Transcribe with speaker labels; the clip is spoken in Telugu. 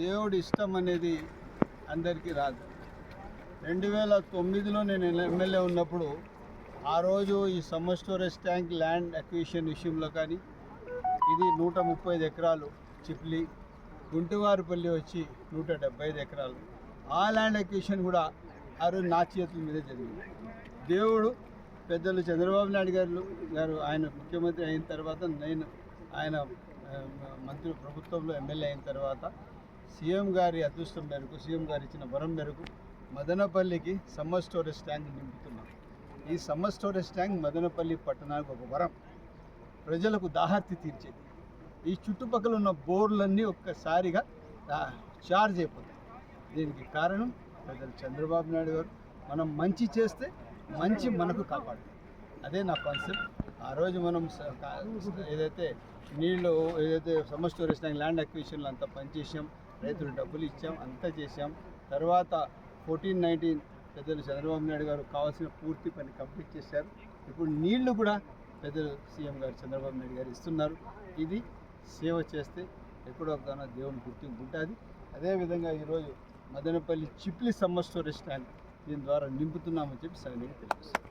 Speaker 1: దేవుడి ఇష్టం అనేది అందరికీ రాదు. రెండు వేల తొమ్మిదిలో నేను ఎమ్మెల్యే ఉన్నప్పుడు ఆ రోజు ఈ summer storage tank land acquisition విషయంలో కానీ ఇది నూట ముప్పై ఐదు ఎకరాలు చిప్లి గుంటువారిపల్లి వచ్చి నూట డెబ్బై ఐదు ఎకరాలు. ఆ ల్యాండ్ అక్విజిషన్ కూడా ఆ రోజు నా చేతుల మీదే జరిగింది. దేవుడు పెద్దలు చంద్రబాబు నాయుడు గారు గారు ఆయన ముఖ్యమంత్రి అయిన తర్వాత నేను ఆయన మంత్రి ప్రభుత్వంలో ఎమ్మెల్యే అయిన తర్వాత సీఎం గారి అదృష్టం మేరకు సీఎం గారు ఇచ్చిన వరం మేరకు మదనపల్లికి సమ్మర్ స్టోరేజ్ ట్యాంక్ నింపుతున్నాం. ఈ సమ్మర్ స్టోరేజ్ ట్యాంక్ మదనపల్లి పట్టణానికి ఒక వరం. ప్రజలకు దాహార్తి తీర్చేది. ఈ చుట్టుపక్కల ఉన్న బోర్లన్నీ ఒక్కసారిగా చార్జ్ అయిపోతాయి. దీనికి కారణం ప్రజలు చంద్రబాబు నాయుడు గారు. మనం మంచి చేస్తే మంచి మనకు కాపాడు అదే నా కాన్సెప్ట్. ఆ రోజు మనం ఏదైతే నీళ్ళు ఏదైతే సమ్మర్ స్టోరేజ్ ట్యాంక్ ల్యాండ్ అక్విజిషన్లు అంతా పనిచేసాం రైతులు డబ్బులు ఇచ్చాం అంతా చేసాం తర్వాత ఫోర్టీన్ నైన్టీన్ పెద్దలు చంద్రబాబు నాయుడు గారు కావాల్సిన పూర్తి పని కంప్లీట్ చేశారు. ఇప్పుడు నీళ్ళు కూడా పెద్దలు సీఎం గారు చంద్రబాబు నాయుడు గారు ఇస్తున్నారు. ఇది సేవ చేస్తే ఎక్కడో ఒకదాన దేవుని గుర్తింపు ఉంటుంది. అదేవిధంగా ఈరోజు Madanapalle Chipli summer storage tank దీని ద్వారా నింపుతున్నామని చెప్పి సరైన తెలియజేస్తాను